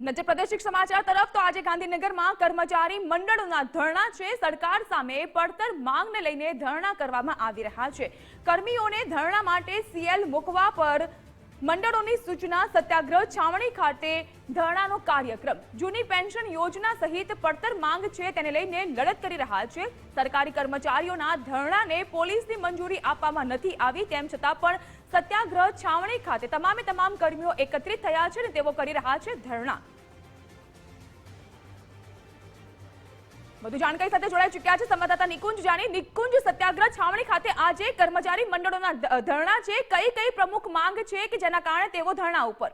નજર પ્રાદેશિક સમાચાર તરફ તો આજે ગાંધીનગરમાં કર્મચારી મંડળોના ધરણા છે. સરકાર સામે પડતર માંગને લઈને ધરણા કરવામાં આવી રહ્યા છે. કર્મીઓને ધરણા માટે સીએલ મૂકવા પર મંડળોની સૂચના સત્યાગ્રહ છાવણી ખાતે ધરણાનો કાર્યક્રમ. જૂની પેન્શન યોજના સહિત પડતર માંગ છે તેને લઈને લડત કરી રહ્યા છે. સરકારી કર્મચારીઓના ધરણાને પોલીસની મંજૂરી આપવામાં નથી આવી, તેમ છતાં પણ સત્યાગ્રહ છાવણી ખાતે તમામે તમામ કર્મીઓ એકત્રિત થયા છે અને તેઓ કરી રહ્યા છે ધરણા. વધુ જાણકારી સાથે જોડાઈ ચૂક્યા છે સંવાદદાતા નિકુંજ જાની. નિકુંજ સત્યાગ્રહ છાવણી ખાતે આજે કર્મચારી મંડળોના ધરણા છે. કઈ કઈ પ્રમુખ માંગ છે કે જેના કારણે તેઓ ધરણા ઉપર?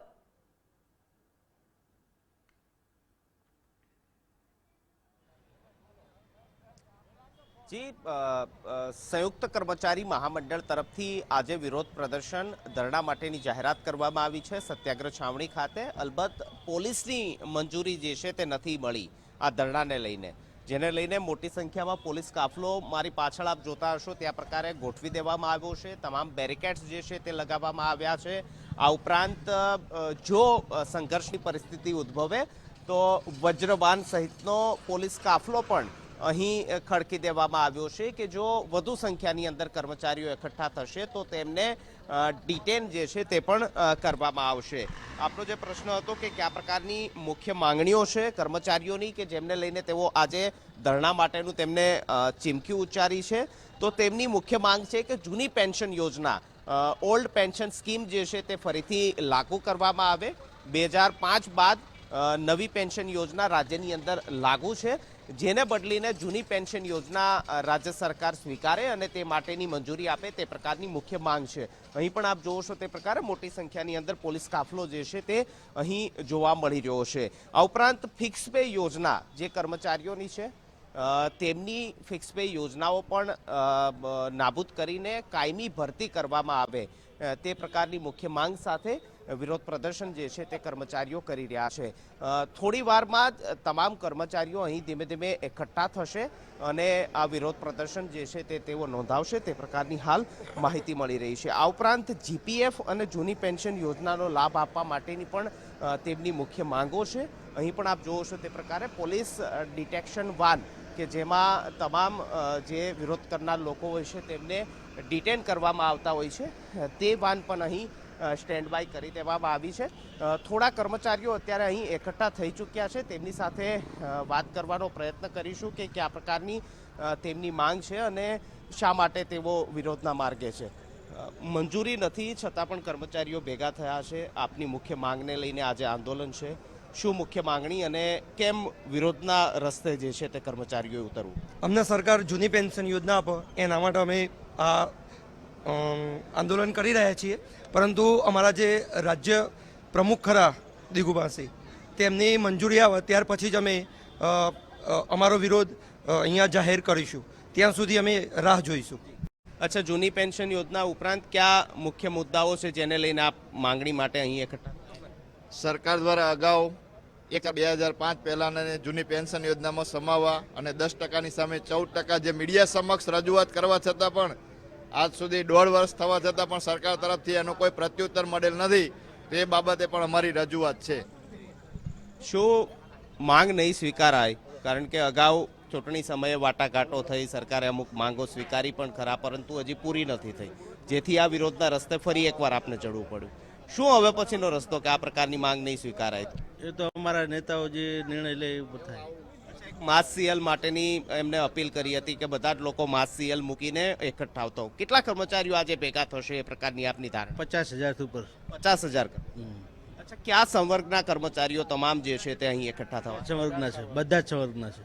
જી સંયુક્ત કર્મચારી મહામંડળ તરફથી આજે વિરોધ પ્રદર્શન ધરણા માટેની જાહેરાત કરવામાં આવી છે. સત્યાગ્રહ છાવણી ખાતે અલબત્ત પોલીસની મંજૂરી જે છે તે નથી મળી આ ધરણાને લઈને. જેને લઈને મોટી સંખ્યામાં પોલીસ કાફલો મારી પાછળ આપ જોતા હશો. ત્યાં પ્રકારે ગોઠવી દેવામાં આવ્યો છે. તમામ બેરિકેડ્સ જે છે તે લગાવવામાં આવ્યા છે. આ ઉપરાંત જો સંઘર્ષની પરિસ્થિતિ ઉદ્ભવે, તો વજ્રબાન સહિતનો પોલીસ કાફલો પણ અહીં ખડકી દેવામાં આવ્યો છે કે જો વધુ સંખ્યાની અંદર કર્મચારીઓ એકઠા થશે, તો તેમને ડિટેન જે છે તે પણ કરવામાં આવશે. આપણો જે પ્રશ્ન હતો કે કયા પ્રકારની મુખ્ય માંગણીઓ છે કર્મચારીઓની કે જેમને લઈને તેઓ આજે ધરણા માટેનું તેમને ચીમકી ઉચ્ચારી છે, તો તેમની મુખ્ય માંગ છે કે જૂની પેન્શન યોજના ઓલ્ડ પેન્શન સ્કીમ જે છે તે ફરીથી લાગુ કરવામાં આવે. બે હજાર પાંચ બાદ નવી પેન્શન યોજના રાજ્યની અંદર લાગુ છે, જેને બદલીને જૂની પેન્શન યોજના રાજ્ય સરકાર સ્વીકારે અને તે માટેની મંજૂરી આપે તે પ્રકારની મુખ્ય માંગ છે. અહીં પણ આપ જોવો છો તે પ્રકારે મોટી સંખ્યાની અંદર પોલીસ કાફલો જે છે તે અહીં જોવા મળી રહ્યો છે. આ ઉપરાંત ફિક્સ પે યોજના જે કર્મચારીઓની છે તેમની ફિક્સ પે યોજનાઓ પણ નાબૂદ કરીને કાયમી ભરતી કરવામાં આવે તે પ્રકારની મુખ્ય માંગ સાથે વિરોધ પ્રદર્શન જે છે તે કર્મચારીઓ કરી રહ્યા છે. થોડી વારમાં જ તમામ કર્મચારીઓ અહીં ધીમે ધીમે એકઠા થશે અને આ વિરોધ પ્રદર્શન જે છે તે તેઓ નોંધાવશે, તે પ્રકારની હાલ માહિતી મળી રહી છે. આ ઉપરાંત જીપીએફ અને જૂની પેન્શન યોજનાનો લાભ આપવા માટેની પણ તેમની મુખ્ય માંગો છે. અહીં પણ આપ જોવો છો તે પ્રકારે પોલીસ ડિટેક્શન વાન કે જેમાં તમામ જે વિરોધ કરનાર લોકો હોય છે તેમને ડિટેન કરવામાં આવતા હોય છે. તે વાન પણ અહીં સ્ટેન્ડ બાય કરી દેવામાં આવી છે. થોડા કર્મચારીઓ અત્યારે અહીં એકઠા થઈ ચૂક્યા છે. તેમની સાથે વાત કરવાનો પ્રયત્ન કરીશું કે કયા પ્રકારની તેમની માંગ છે અને શા માટે તેઓ વિરોધના માર્ગે છે. મંજૂરી નથી, છતાં પણ કર્મચારીઓ ભેગા થયા છે. આપની મુખ્ય માંગને લઈને આજે આંદોલન છે. શું મુખ્ય માંગણી અને કેમ વિરોધના રસ્તે જે છે તે કર્મચારીઓએ ઉતરવું? અમને સરકાર જૂની પેન્શન યોજના આપો. એના માટે અમે આ આંદોલન કરી રહ્યા છીએ. પરંતુ અમારા જે રાજ્ય પ્રમુખ ખરા દિગુભાસી તેમની મંજૂરી આવે ત્યાર પછી જ અમે અમારો વિરોધ અહીંયા જાહેર કરીશું. ત્યાં સુધી અમે રાહ જોઈશું. અચ્છા જૂની પેન્શન યોજના ઉપરાંત કયા મુખ્ય મુદ્દાઓ છે જેને લઈને આપ માંગણી માટે અહીં એકઠા? સરકાર દ્વારા અગાઉ એક બે હજાર પાંચ પહેલાંના જૂની પેન્શન યોજનામાં સમાવવા અને દસ ટકાની સામે ચૌદ ટકા જે મીડિયા સમક્ષ રજૂઆત કરવા છતાં પણ આજ સુધી દોઢ વર્ષ થવા છતાં પણ સરકાર તરફથી એનો કોઈ પ્રત્યુત્તર મળેલ નથી. તે બાબતે પણ અમારી રજૂઆત છે. શું માંગ નહીં સ્વીકારાય? કારણ કે અગાઉ ચૂંટણી સમયે વાટાઘાટો થઈ સરકારે અમુક માંગો સ્વીકારી પણ ખરા પરંતુ હજી પૂરી નથી થઈ. જેથી આ વિરોધના રસ્તે ફરી એકવાર આપને ચડવું પડ્યું. શું હવે પછીનો રસ્તો કે આ પ્રકારની માંગ નહીં સ્વીકારાય? એ તો અમારા નેતાઓ જે નિર્ણય લે એ થાય માસ સીએલ માટેની એમને અપીલ કરી હતી કે બધા જ લોકો માસ સીએલ મૂકીને એકઠા આવતો કેટલા કર્મચારીઓ આજે ભેગા થશે એ પ્રકારની આપની ધારણા? પચાસ હજારથી ઉપર. પચાસ હજાર અચ્છા કયા સંવર્ગના કર્મચારીઓ તમામ જે છે તે અહીં એકઠા થવા? સંવર્ગના છે બધા જ સંવર્ગના છે.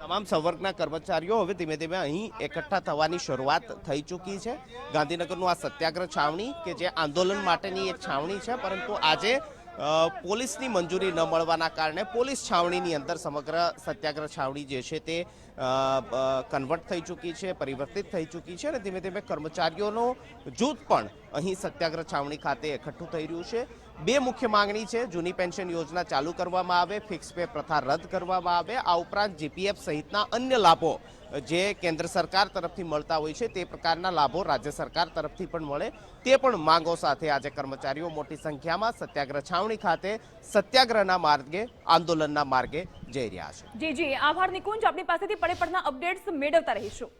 તમામ સંવર્ગના કર્મચારીઓ હવે ધીમે ધીમે અહીં એકઠા થવાની શરૂઆત થઈ ચૂકી છે. ગાંધીનગરનું આ સત્યાગ્રહ છાવણી કે જે આંદોલન માટેની એક છાવણી છે પરંતુ આજે પોલીસની મંજૂરી ન મળવાના કારણે પોલીસ છાવણીની અંદર સમગ્ર સત્યાગ્રહ છાવણી જે છે તે કન્વર્ટ થઈ ચૂકી છે, પરિવર્તિત થઈ ચૂકી છે અને ધીમે ધીમે કર્મચારીઓનો જૂથ પણ અહીં સત્યાગ્રહ છાવણી ખાતે એકઠું થઈ રહ્યું છે. બે મુખ્ય માંગણી છે. જૂની પેન્શન યોજના ચાલુ કરવામાં આવે, ફિક્સ પે પ્રથા રદ કરવામાં આવે. આ ઉપરાંત જીપીએફ સહિતના અન્ય લાભો જે કેન્દ્ર સરકાર તરફથી મળતા હોય છે, તે પ્રકારના લાભો રાજ્ય સરકાર તરફથી પણ મળે. તે પણ માંગો સાથે આજે કર્મચારીઓ મોટી સંખ્યામાં સત્યાગ્રહ છાવણી ખાતે સત્યાગ્રહના માર્ગે, આંદોલનના માર્ગે જઈ રહ્યા છે. જી જી. આભાર નિકુંજ આપણી પાસેથી પડે પડના અપડેટ્સ મેળવતા રહીશું.